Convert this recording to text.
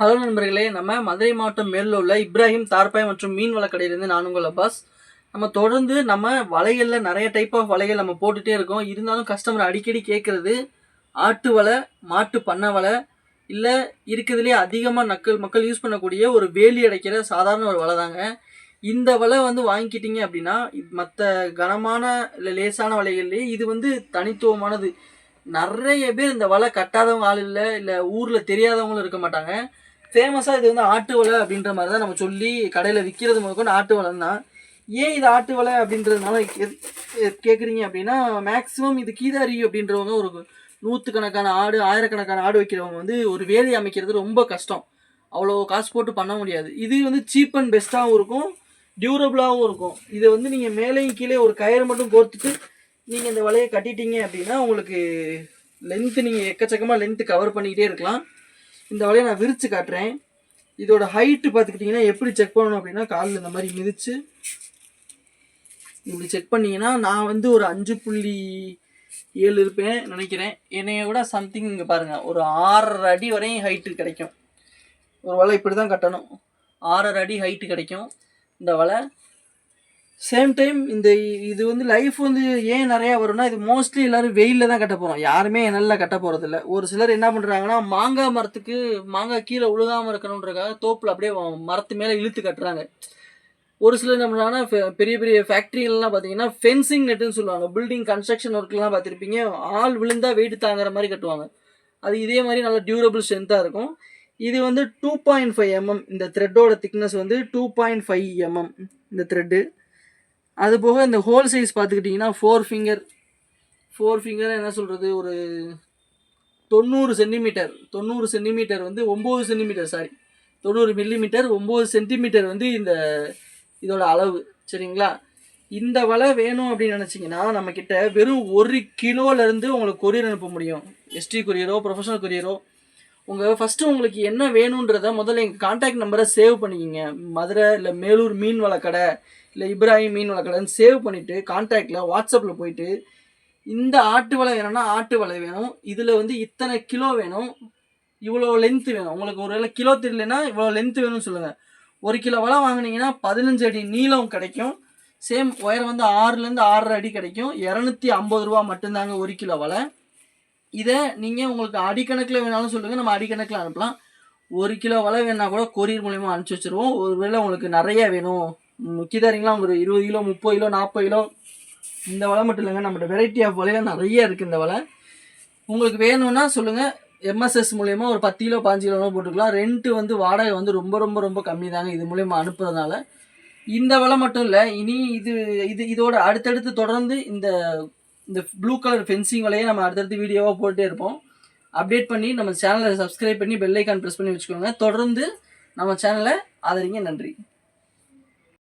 Hello நண்பர்களே நம்ம மதுரை மாவட்டம் மேலில் உள்ள இப்ராஹிம் தார்பாய் மற்றும் மீன் வளக்கடையிலேருந்து நான் உங்கள் அப்பாஸ். நம்ம தொடர்ந்து நம்ம வலைகளில் நிறைய டைப் ஆஃப் வலைகள் நம்ம போட்டுகிட்டே இருக்கோம். இருந்தாலும் கஸ்டமர் அடிக்கடி கேட்குறது ஆட்டு வலை மாட்டு பண்ணை வலை இல்லை இருக்கிறதுலே அதிகமாக நக்கள் மக்கள் யூஸ் பண்ணக்கூடிய ஒரு வேலி அடைக்கிற சாதாரண ஒரு வலை தாங்க. இந்த வலை வந்து வாங்கிக்கிட்டீங்க அப்படின்னா மற்ற கனமான இல்லை லேசான வலைகள்லேயே இது வந்து தனித்துவமானது. நிறைய பேர் இந்த வலை கட்டாதவங்க ஆள் இல்லை இல்லை ஊரில் தெரியாதவங்களும் இருக்க மாட்டாங்க. ஃபேமஸாக இது வந்து ஆட்டு வலை அப்படின்ற மாதிரி தான் நம்ம சொல்லி கடையில் விற்கிறது முதற்கொண்டு ஆட்டு வலை தான் ஏன் இது ஆட்டு வலை அப்படின்றதுனால கேட்குறீங்க அப்படின்னா மேக்ஸிமம் இது கீதாரி அப்படின்றவங்க ஒரு நூற்றுக்கணக்கான ஆடு ஆயிரக்கணக்கான ஆடு வைக்கிறவங்க வந்து ஒரு வேலி அமைக்கிறது ரொம்ப கஷ்டம். அவ்வளோ காசு போட்டு பண்ண முடியாது. இது வந்து சீப் அண்ட் பெஸ்ட்டாகவும் இருக்கும் டியூரபிளாகவும் இருக்கும். இதை வந்து நீங்கள் மேலேயும் கீழே ஒரு கயிறு மட்டும் கோர்த்துட்டு நீங்கள் இந்த வலையை கட்டிட்டீங்க அப்படின்னா உங்களுக்கு லென்த்து நீங்கள் எக்கச்சக்கமாக லென்த்து கவர் பண்ணிக்கிட்டே இருக்கலாம். இந்த வலையை நான் விரித்து காட்டுறேன். இதோட ஹைட்டு பார்த்துக்கிட்டிங்கன்னா எப்படி செக் பண்ணணும் அப்படின்னா காலில் இந்த மாதிரி மிதித்து இப்படி செக் பண்ணிங்கன்னா நான் வந்து ஒரு அஞ்சு புள்ளி ஏழு இருப்பேன் நினைக்கிறேன். என்னைய விட சம்திங் இங்கே பாருங்கள் ஒரு ஆறரை அடி வரையும் ஹைட்டு கிடைக்கும். ஒரு வலை இப்படி தான் கட்டணும். ஆறரை அடி ஹைட்டு கிடைக்கும். இந்த வலை சேம் டைம் இந்த இது வந்து லைஃப் வந்து ஏன் நிறையா வரும்னா இது மோஸ்ட்லி எல்லோரும் வெயிலில் தான் கட்ட போகிறோம் யாருமே நல்லா கட்ட போகிறதில்ல ஒரு சிலர் என்ன பண்ணுறாங்கன்னா மாங்காய் மரத்துக்கு மாங்காய் கீழே உழுகாமல் இருக்கணுன்றக்காக தோப்பில் அப்படியே மரத்து மேலே இழுத்து கட்டுறாங்க. ஒரு சிலர் என்ன பண்ணுறாங்கன்னா பெரிய பெரிய ஃபேக்ட்ரிகள்லாம் பார்த்தீங்கன்னா ஃபென்சிங் நெட்டுன்னு சொல்லுவாங்க. பில்டிங் கன்ஸ்ட்ரக்ஷன் ஒர்க்லாம் பார்த்துருப்பீங்க. ஆள் விழுந்தால் வெயிட் தாங்குற மாதிரி கட்டுவாங்க. அது இதே மாதிரி நல்லா டியூரபிள் ஸ்ட்ரென்த்தாக இருக்கும். இது வந்து டூ பாயிண்ட் ஃபைவ் எம்எம் இந்த த்ரெட்டோட திக்னஸ் வந்து டூ பாயிண்ட் ஃபைவ் எம்எம் இந்த த்ரெட்டு அது போக இந்த ஹோல் சைஸ் பார்த்துக்கிட்டிங்கன்னா ஃபோர் ஃபிங்கர் ஃபோர் ஃபிங்கர் என்ன சொல்கிறது ஒரு தொண்ணூறு சென்டிமீட்டர் தொண்ணூறு சென்டிமீட்டர் வந்து ஒம்பது சென்டிமீட்டர் சாரி தொண்ணூறு மில்லிமீட்டர் ஒம்பது சென்டிமீட்டர் வந்து இந்த இதோட அளவு சரிங்களா? இந்த வலை வேணும் அப்படின்னு நினச்சிங்கன்னா நம்மக்கிட்ட வெறும் ஒரு கிலோலேருந்து உங்களுக்கு கொரியர் அனுப்ப முடியும். எஸ்டி கொரியரோ ப்ரொஃபஷனல் கொரியரோ உங்கள் ஃபஸ்ட்டு உங்களுக்கு என்ன வேணுன்றத முதல்ல எங்கள் காண்டாக்ட் நம்பரை சேவ் பண்ணிக்கிங்க. மதுரை இல்லை மேலூர் மீன் வளக்கடை இல்லை இப்ராஹிம் மீன் வளர்க்கலன்னு சேவ் பண்ணிவிட்டு கான்டாக்டில் வாட்ஸ்அப்பில் போயிட்டு இந்த ஆட்டு வலை வேணும்னா ஆட்டு வலை வேணும். இதில் வந்து இத்தனை கிலோ வேணும். இவ்வளோ லென்த்து வேணும். உங்களுக்கு ஒரு வேளை கிலோ தெரியலனா இவ்வளோ லென்த்து வேணும்னு சொல்லுங்கள் ஒரு கிலோ வலை வாங்குனீங்கன்னா பதினஞ்சு அடி நீளம் கிடைக்கும். சேம் உயரம் வந்து ஆறுலேருந்து ஆறரை அடி கிடைக்கும். இரநூத்தி ஐம்பது ரூபா மட்டும்தாங்க ஒரு கிலோ வலை. இதை நீங்கள் உங்களுக்கு அடிக்கணக்கில் வேணாலும் சொல்லுங்கள் நம்ம அடிக்கணக்கில் அனுப்பலாம். ஒரு கிலோ வலை வேணால் கூட கொரியர் மூலியமாக அனுப்பிச்சி வச்சுருவோம். ஒருவேளை உங்களுக்கு நிறைய வேணும். முக்கியதாரிங்களாம் ஒரு இருபது கிலோ முப்பது கிலோ நாற்பது கிலோ. இந்த வலை மட்டும் இல்லைங்க நம்மளோட வெரைட்டி ஆஃப் வலையில் நிறைய இருக்குது இந்த வலை. உங்களுக்கு வேணும்னா சொல்லுங்கள் எம்எஸ்எஸ் மூலயமா ஒரு பத்து கிலோ பாஞ்சு கிலோ போட்டுக்கலாம். ரெண்ட்டு வந்து வாடகை வந்து ரொம்ப ரொம்ப ரொம்ப கம்மி தாங்க இது மூலயமா அனுப்புறதுனால. இந்த வலை மட்டும் இல்லை இனி இது இது இதோட அடுத்தடுத்து தொடர்ந்து இந்த இந்த ப்ளூ கலர் ஃபென்சிங் வலையை நம்ம அடுத்தடுத்து வீடியோவாக போட்டே இருப்போம். அப்டேட் பண்ணி நம்ம சேனலை சப்ஸ்கிரைப் பண்ணி பெல்லைக்கான் ப்ரெஸ் பண்ணி வச்சுக்கோங்க. தொடர்ந்து நம்ம சேனலை ஆதரிங்க. நன்றி.